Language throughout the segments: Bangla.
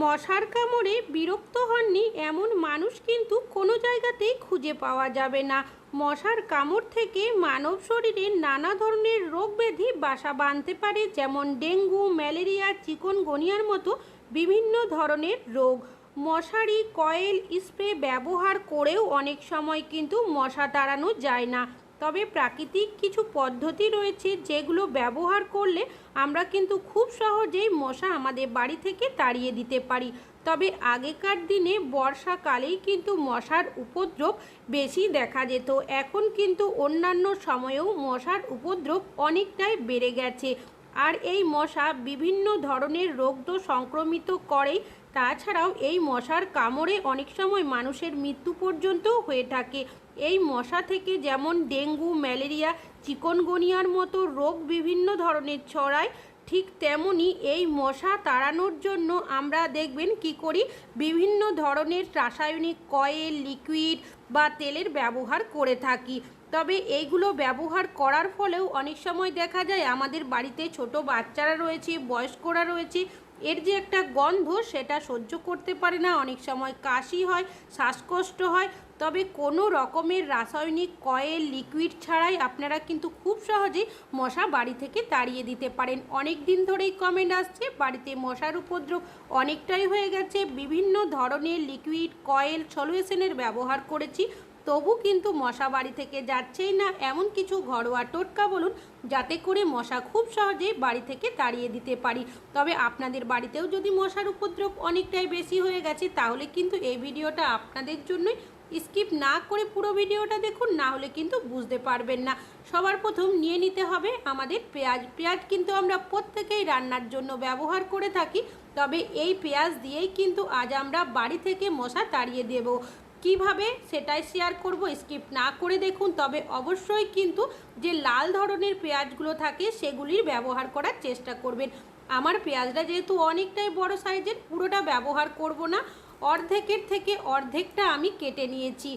মশার কামড়ে বিরক্ত হননি এমন মানুষ কিন্তু কোনো জায়গাতেই খুঁজে পাওয়া যাবে না। মশার কামড় থেকে মানব শরীরে নানা ধরনের রোগ ব্যাধি বাসা বাঁধতে পারে, যেমন ডেঙ্গু, ম্যালেরিয়া চিকনগনিয়ার মতো বিভিন্ন ধরনের রোগ। মশারি, কয়েল, স্প্রে ব্যবহার করেও অনেক সময় কিন্তু মশা তাড়ানো যায় না। তবে প্রাকৃতিক কিছু পদ্ধতি রয়েছে যেগুলো ব্যবহার করলে আমরা কিন্তু খুব সহজেই মশা আমাদের বাড়ি থেকে তাড়িয়ে দিতে পারি। তবে আগেকার দিনে বর্ষাকালেই কিন্তু মশার উপদ্রব বেশি দেখা যেত। এখন কিন্তু অন্যান্য সময়েও মশার উপদ্রব অনেকটাই বেড়ে গেছে। আর এই মশা বিভিন্ন ধরনের রোগ তো সংক্রমিত করেই, তাছাড়াও এই মশার কামড়ে অনেক সময় মানুষের মৃত্যু পর্যন্তও হয়ে থাকে। এই মশা থেকে যেমন ডেঙ্গু, ম্যালেরিয়া, চিকনগনিয়ার মতো রোগ বিভিন্ন ধরনের ছড়ায়, ঠিক তেমনি এই মশা তাড়ানোর জন্য আমরা দেখবেন কি করি? বিভিন্ন ধরনের রাসায়নিক, কয়েল, লিকুইড বা তেলের ব্যবহার করে থাকি। তবে এইগুলো ব্যবহার করার ফলেও অনেক সময় দেখা যায় আমাদের বাড়িতে ছোট বাচ্চারা রয়েছে, বয়স্করা রয়েছে, এর যে একটা গন্ধ সেটা সহ্য করতে পারে না। অনেক সময় কাশি হয়, শ্বাসকষ্ট হয়। তবে কোনো রকমের রাসায়নিক কয়েল, লিকুইড ছাড়াই আপনারা কিন্তু খুব সহজেই মশা বাড়ি থেকে তাড়িয়ে দিতে পারেন। অনেক দিন ধরেই কমেন্ট আসছে, বাড়িতে মশার উপদ্রব অনেকটাই হয়ে গেছে। বিভিন্ন ধরনের লিকুইড, কয়েল, সলিউশনের ব্যবহার করেছি। তবু কিন্তু মশা বাড়ি থেকে যাচ্ছেই না। এমন কিছু ঘরোয়া টোটকা বলুন, যাতে করে মশা খুব সহজেই বাড়ি থেকে তাড়িয়ে দিতে পারি। তবে আপনাদের বাড়িতেও যদি মশার উপদ্রব অনেকটাই বেশি হয়ে গেছে, তাহলে কিন্তু এই ভিডিওটা আপনাদের জন্যই স্কিপ না করে পুরো ভিডিওটা দেখুন, না হলে কিন্তু বুঝতে পারবেন না। সবার প্রথম নিয়ে নিতে হবে আমাদের পেঁয়াজ। পেঁয়াজ কিন্তু আমরা প্রত্যেকেই রান্নার জন্য ব্যবহার করে থাকি, তবে এই পেঁয়াজ দিয়েই কিন্তু আজ আমরা বাড়ি থেকে মশা তাড়িয়ে দেব। কীভাবে সেটাই শেয়ার করব স্কিপ না করে দেখুন। তবে অবশ্যই কিন্তু যে লাল ধরনের পেঁয়াজগুলো থাকে, সেগুলির ব্যবহার করার চেষ্টা করবেন। আমার পেঁয়াজটা যেহেতু অনেকটাই বড় সাইজের, পুরোটা ব্যবহার করব না। অর্ধেকের থেকে অর্ধেকটা আমি কেটে নিয়েছি।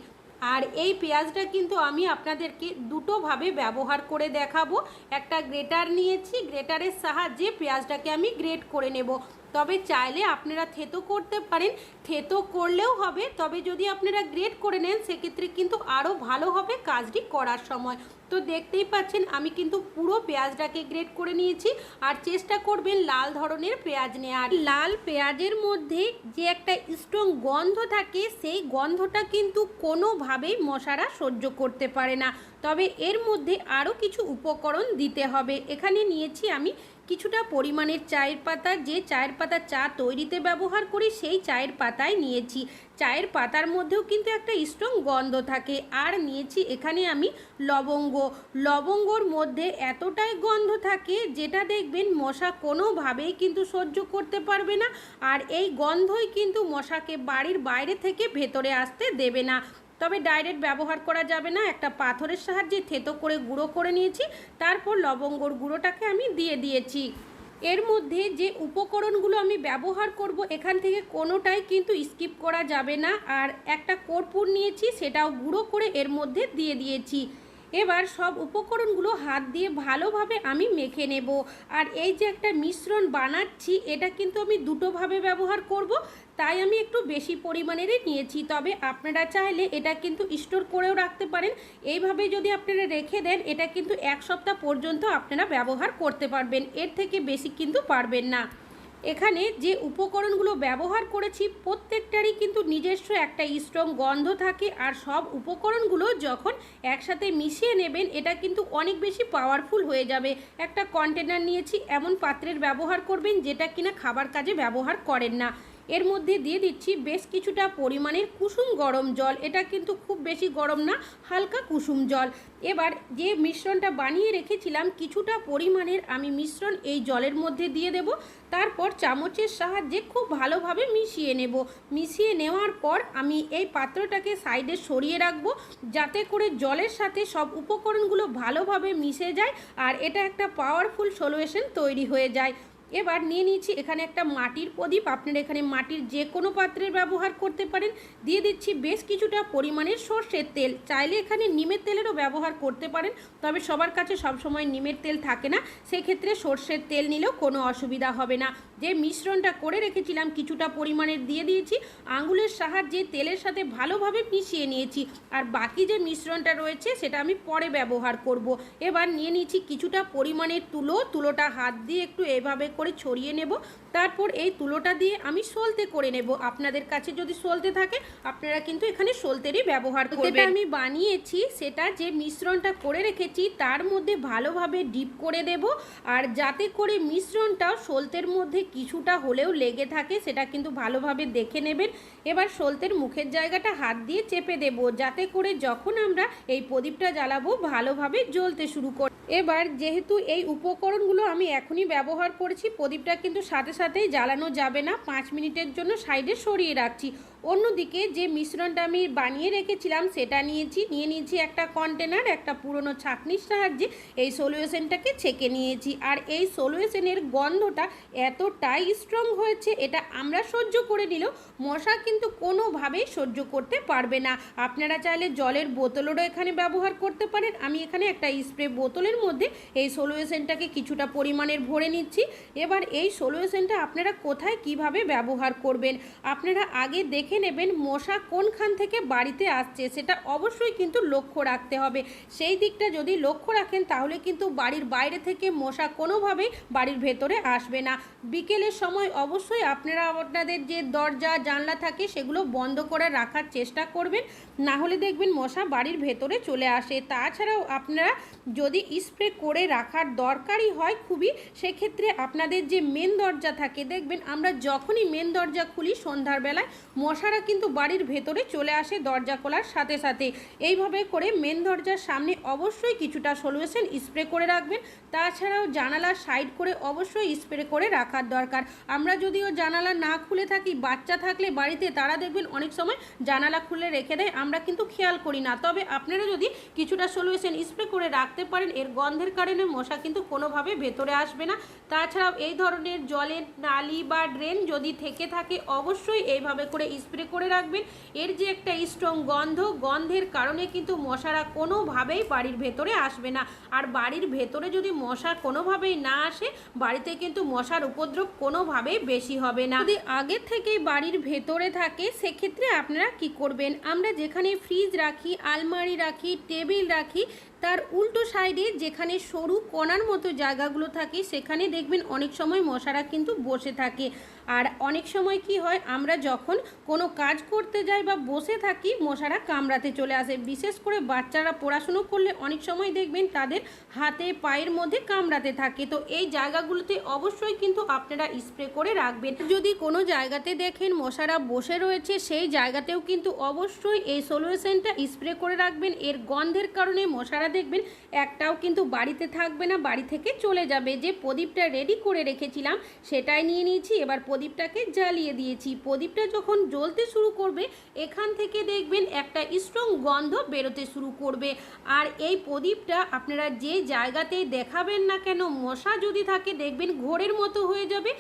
আর এই পেঁয়াজটা কিন্তু আমি আপনাদেরকে দুটোভাবে ব্যবহার করে দেখাবো। একটা গ্রেটার নিয়েছি, গ্রেটারের সাহায্যে পেঁয়াজটাকে আমি গ্রেট করে নেব। তবে চাইলে আপনারা থেতো করতে পারেন। থেতো করলেও হবে, তবে যদি আপনারা গ্রেট করে নেন, সেক্ষেত্রে কিন্তু আরও ভালো হবে কাজটি করার সময়। তো দেখতেই পাচ্ছেন, আমি কিন্তু পুরো পেঁয়াজটাকে গ্রেট করে নিয়েছি আর চেষ্টা করবেন লাল ধরনের পেঁয়াজ নেওয়ার লাল পেঁয়াজের মধ্যে যে একটা স্ট্রং গন্ধ থাকে, সেই গন্ধটা কিন্তু কোনোভাবেই মশারা সহ্য করতে পারে না। তবে এর মধ্যে আরও কিছু উপকরণ দিতে হবে। এখানে নিয়েছি আমি কিছুটা পরিমাণের চায়ের পাতা, যে চায়ের পাতা চা তৈরিতে ব্যবহার করি, সেই চায়ের পাতায় নিয়েছি। চায়ের পাতার মধ্যেও কিন্তু একটা স্ট্রং গন্ধ থাকে। আর নিয়েছি এখানে আমি লবঙ্গ। লবঙ্গর মধ্যে এতটাই গন্ধ থাকে যেটা দেখবেন মশা কোনোভাবেই কিন্তু সহ্য করতে পারবে না। আর এই গন্ধই কিন্তু মশাকে বাড়ির বাইরে থেকে ভেতরে আসতে দেবে না। তবে ডাইরেক্ট ব্যবহার করা যাবে না। একটা পাথরের সাহায্যে থেতো করে গুঁড়ো করে নিয়েছি, তারপর লবঙ্গর গুঁড়োটাকে আমি দিয়ে দিয়েছি। এর মধ্যে যে উপকরণগুলো আমি ব্যবহার করব, এখান থেকে কোনোটাই কিন্তু স্কিপ করা যাবে না। আর একটা কর্পূর নিয়েছি, সেটাও গুঁড়ো করে এর মধ্যে দিয়ে দিয়েছি। এবার সব উপকরণগুলো হাত দিয়ে ভালোভাবে আমি মেখে নেব। আর এই যে একটা মিশ্রণ বানাচ্ছি, এটা কিন্তু আমি দুটোভাবে ব্যবহার করব। তাই আমি একটু বেশি পরিমাণেরই নিয়েছি। তবে আপনারা চাইলে এটা কিন্তু স্টোর করেও রাখতে পারেন। এইভাবে যদি আপনারা রেখে দেন, এটা কিন্তু এক সপ্তাহ পর্যন্ত আপনারা ব্যবহার করতে পারবেন। এর থেকে বেশি কিন্তু পারবেন না। এখানে যে উপকরণগুলো ব্যবহার করেছি, প্রত্যেকটারই কিন্তু নিজস্ব একটা স্ট্রং গন্ধ থাকে আর সব উপকরণগুলো যখন একসাথে মিশিয়ে নেবেন, এটা কিন্তু অনেক বেশি পাওয়ারফুল হয়ে যাবে। একটা কন্টেনার নিয়েছি, এমন পাত্রের ব্যবহার করবেন যেটা কিনা খাবার কাজে ব্যবহার করেন না। এর মধ্যে দিয়ে দিচ্ছি বেশ কিছুটা পরিমাণের কুসুম গরম জল। এটা কিন্তু খুব বেশি গরম না, হালকা কুসুম জল। এবার যে মিশ্রণটা বানিয়ে রেখেছিলাম, কিছুটা পরিমাণের আমি মিশ্রণ এই জলের মধ্যে দিয়ে দেব। তারপর চামচের সাহায্যে খুব ভালোভাবে মিশিয়ে নেব। মিশিয়ে নেওয়ার পর আমি এই পাত্রটাকে সাইডে সরিয়ে রাখব, যাতে করে জলের সাথে সব উপকরণগুলো ভালোভাবে মিশে যায় আর এটা একটা পাওয়ারফুল সলিউশন তৈরি হয়ে যায়। এবার নিয়ে নিয়েছি এখানে একটা মাটির প্রদীপ। আপনারা এখানে মাটির যে কোনো পাত্রের ব্যবহার করতে পারেন। দিয়ে দিচ্ছি বেশ কিছুটা পরিমাণের সর্ষের তেল। চাইলে এখানে নিমের তেলেরও ব্যবহার করতে পারেন, তবে সবার কাছে সবসময় নিমের তেল থাকে না। সেক্ষেত্রে সর্ষের তেল নিলেও কোনো অসুবিধা হবে না। যে মিশ্রণটা করে রেখেছিলাম, কিছুটা পরিমাণের দিয়ে দিয়েছি। আঙুলের সাহায্যে তেলের সাথে ভালোভাবে মিশিয়ে নিয়েছি। আর বাকি যে মিশ্রণটা রয়েছে, সেটা আমি পরে ব্যবহার করব। এবার নিয়ে নিয়েছি কিছুটা পরিমাণের তুলো। তুলোটা হাত দিয়ে একটু এভাবে করে ছড়িয়ে নেব। তারপর এই তুলোটা দিয়ে আমি সলতে করে নেব। আপনাদের কাছে যদি সলতে থাকে আপনারা কিন্তু এখানে সলতেরই ব্যবহার করবেন। আমি বানিয়েছি সেটা যে মিশ্রণটা করে রেখেছি তার মধ্যে ভালোভাবে ডিপ করে দেব। আর যাতে করে মিশ্রণটাও সলতের মধ্যে কিছুটা হলেও লেগে থাকে সেটা কিন্তু ভালোভাবে দেখে নেবেন। এবার সলতের মুখের জায়গাটা হাত দিয়ে চেপে দেব যাতে করে যখন আমরা এই প্রদীপটা জ্বালাবো ভালোভাবে জ্বলতে শুরু করে এবার যেহেতু এই উপকরণগুলো আমি এখনই ব্যবহার করেছি প্রদীপটা কিন্তু সাথে সাথে সাথেই জ্বালানো যাবে না। পাঁচ মিনিটের জন্য সাইডে সরিয়ে রাখছি। অন্যদিকে যে মিশ্রণটা আমি বানিয়ে রেখেছিলাম, সেটা নিয়েছি, নিয়ে নিয়েছি একটা কন্টেনার একটা পুরনো ছাঁকনির সাহায্যে। এই সলিউশনটাকে ছেঁকে নিয়েছি। আর এই সলিউশনের গন্ধটা এতটাই স্ট্রং হয়েছে, এটা আমরা সহ্য করে নিলেও মশা কিন্তু কোনোভাবেই সহ্য করতে পারবে না। আপনারা চাইলে জলের বোতলেরও এখানে ব্যবহার করতে পারেন। আমি এখানে একটা স্প্রে বোতলের মধ্যে এই সলিউশনটাকে কিছুটা পরিমাণের ভরে নিচ্ছি। এবার এই সলিউশনটা আপনারা কোথায় কীভাবে ব্যবহার করবেন? আপনারা আগে দেখে নেবেন মশা কোনখান থেকে বাড়িতে আসছে, সেটা অবশ্যই কিন্তু লক্ষ্য রাখতে হবে। সেই দিকটা যদি লক্ষ্য রাখেন, তাহলে কিন্তু বাড়ির বাইরে থেকে মশা কোনোভাবেই বাড়ির ভেতরে আসবে না। বিকেলের সময় অবশ্যই আপনারা আপনাদের যে দরজা, জানলা থাকে, সেগুলো বন্ধ করে রাখার চেষ্টা করবেন। না হলে দেখবেন মশা বাড়ির ভেতরে চলে আসে। তাছাড়াও আপনারা যদি স্প্রে করে রাখার দরকারই হয় খুবই, সেক্ষেত্রে আপনাদের যে মেন দরজা থাকে, দেখবেন আমরা যখনই মেন দরজা খুলি সন্ধ্যার বেলায় মশারা কিন্তু বাড়ির ভেতরে চলে আসে দরজা খোলার সাথে সাথে। এইভাবে করে মেন দরজার সামনে অবশ্যই কিছুটা সলিউশন স্প্রে করে রাখবেন। তাছাড়াও জানালা সাইড করে অবশ্যই স্প্রে করে রাখার দরকার। আমরা যদিও জানালা না খুলে থাকি, বাচ্চা থাকলে বাড়িতে তারা দেখবেন অনেক সময় জানালা খুলে রেখে দেয়, আমরা কিন্তু খেয়াল করি না। তবে আপনারা যদি কিছুটা সলিউশন স্প্রে করে রাখতে পারেন, এর গন্ধের কারণে মশা কিন্তু কোনোভাবে ভেতরে আসবে না। তাছাড়াও এই ধরনের জলের নালি বা ড্রেন যদি থেকে থাকে, অবশ্যই এইভাবে করে স্প্রে করে রাখবেন। এর যে একটা স্ট্রং গন্ধ, গন্ধের কারণে কিন্তু মশারা কোনোভাবেই বাড়ির ভেতরে আসবে না। আর বাড়ির ভেতরে যদি মশা কোনোভাবেই না আসে, বাড়িতে কিন্তু মশার উপদ্রব কোনোভাবেই বেশি হবে না। যদি আগের থেকেই বাড়ির ভেতরে থাকে, সেক্ষেত্রে আপনারা কি করবেন? আমরা যেখানে ফ্রিজ রাখি, আলমারি রাখি টেবিল রাখি তার উল্টো সাইডে যেখানে সরু কণার মতো জায়গাগুলো থাকে, সেখানে দেখবেন অনেক সময় মশারা কিন্তু বসে থাকে। আর অনেক সময় কি হয়, আমরা যখন কোনো কাজ করতে যাই বা বসে থাকি, মশারা কামড়াতে চলে আসে। বিশেষ করে বাচ্চারা পড়াশুনো করলে অনেক সময় দেখবেন তাদের হাতে, পায়ের মধ্যে কামড়াতে থাকে। তো এই জায়গাগুলোতে অবশ্যই কিন্তু আপনারা স্প্রে করে রাখবেন। যদি কোনো জায়গাতে দেখেন মশারা বসে রয়েছে, সেই জায়গাতেও কিন্তু অবশ্যই এই সলিউশনটা স্প্রে করে রাখবেন। এর গন্ধের কারণে মশারা দেখবেন, একটাও কিন্তু বাড়িতে থাকবে না, বাড়ি থেকে চলে যাবে। যে প্রদীপটা রেডি করে রেখেছিলাম, সেটাই নিয়ে নিয়েছি, এবার প্রদীপটাকে জ্বালিয়ে দিয়েছি। প্রদীপটা যখন জ্বলতে শুরু করবে, এখান থেকে দেখবেন একটা স্ট্রং গন্ধ বেরোতে শুরু করবে। আর এই প্রদীপটা আপনারা যে জায়গাতেই দেখাবেন না কেন, মশা যদি থাকে, দেখবেন ঘোরের মতো হয়ে যাবে।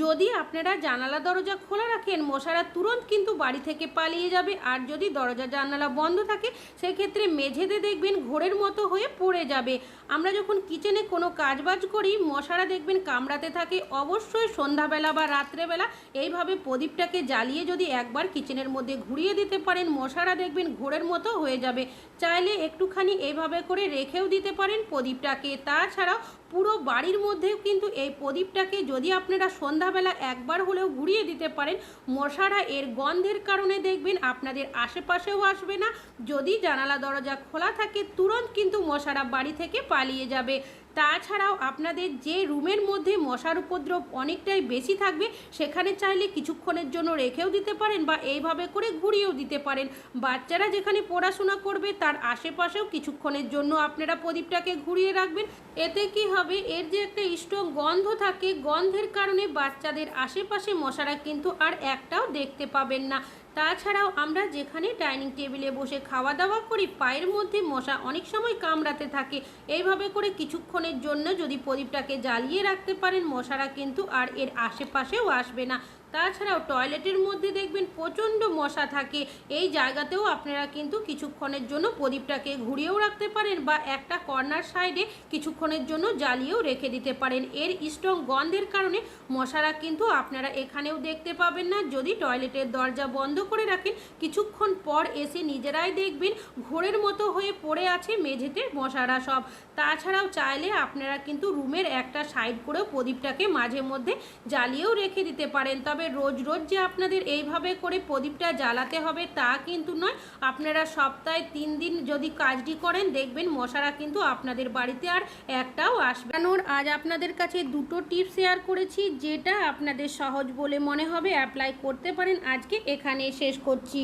যদি আপনারা জানালা, দরজা খোলা রাখেন, মশারা তুরন্ত কিন্তু বাড়ি থেকে পালিয়ে যাবে। আর যদি দরজা, জানালা বন্ধ থাকে, সেক্ষেত্রে মেঝেতে দেখবেন ঘোরের মতো হয়ে পড়ে যাবে। আমরা যখন কিচেনে কোনো কাজবাজ করি, মশারা দেখবেন কামড়াতে থাকে। অবশ্যই সন্ধ্যাবেলা বা রাত্রেবেলা এইভাবে প্রদীপটাকে জ্বালিয়ে যদি একবার কিচেনের মধ্যে ঘুরিয়ে দিতে পারেন, মশারা দেখবেন ঘোরের মতো হয়ে যাবে। চাইলে একটুখানি এইভাবে করে রেখেও দিতে পারেন প্রদীপটাকে। তাছাড়াও পুরো বাড়ির মধ্যেও কিন্তু এই প্রদীপটাকে যদি আপনারা সন্ধ্যাবেলা একবার হলেও ঘুরিয়ে দিতে পারেন, মশারা এর গন্ধের কারণে দেখবেন আপনাদের আশেপাশেও আসবে না। যদি জানালা দরজা খোলা থাকে, তুরন্ত কিন্তু মশারা বাড়ি থেকে পালিয়ে যাবে। তাছাড়াও আপনাদের যে রুমের মধ্যে মশার উপদ্রব অনেকটাই বেশি থাকবে, সেখানে চাইলে কিছুক্ষণের জন্য রেখেও দিতে পারেন বা এইভাবে করে ঘুরিয়েও দিতে পারেন। বাচ্চারা যেখানে পড়াশোনা করবে, তার আশেপাশেও কিছুক্ষণের জন্য আপনারা প্রদীপটাকে ঘুরিয়ে রাখবেন। এতে কি হবে, এর যে একটা স্ট্রং গন্ধ থাকে, গন্ধের কারণে বাচ্চাদের আশেপাশে মশারা কিন্তু আর একটাও দেখতে পাবেন না। তাছাড়াও আমরা যেখানে ডাইনিং টেবিলে বসে খাওয়া দাওয়া করি, পায়ের মধ্যে মশা অনেক সময় কামড়াতে থাকে। এইভাবে করে কিছুক্ষণের জন্য যদি প্রদীপটাকে জ্বালিয়ে রাখতে পারেন, মশারা কিন্তু আর এর আশেপাশেও আসবে না। তাছাড়াও টয়লেটের মধ্যে দেখবেন প্রচণ্ড মশা থাকে। এই জায়গাতেও আপনারা কিন্তু কিছুক্ষণের জন্য প্রদীপটাকে ঘুরিয়েও রাখতে পারেন বা একটা কর্নার সাইডে কিছুক্ষণের জন্য জ্বালিয়েও রেখে দিতে পারেন। এর স্ট্রং গন্ধের কারণে মশারা কিন্তু আপনারা এখানেও দেখতে পাবেন না। যদি টয়লেটের দরজা বন্ধ করে রাখেন, কিছুক্ষণ পর এসে নিজেরাই দেখবেন ঘোরের মতো হয়ে পড়ে আছে মেঝেতে মশারা সব। তাছাড়াও চাইলে আপনারা কিন্তু রুমের একটা সাইড করেও প্রদীপটাকে মাঝে মধ্যে জ্বালিয়েও রেখে দিতে পারেন। তবে রোজ রোজ যে আপনাদের এইভাবে করে প্রদীপটা জ্বালাতে হবে তা কিন্তু নয়। আপনারা সপ্তাহে তিন দিন যদি কাজটি করেন, দেখবেন মশারা কিন্তু আপনাদের বাড়িতে আর একটাও আসবে। কারণ আজ আপনাদের কাছে দুটো টিপ শেয়ার করেছি, যেটা আপনাদের সহজ বলে মনে হবে, অ্যাপ্লাই করতে পারেন। আজকে এখানে শেষ করছি।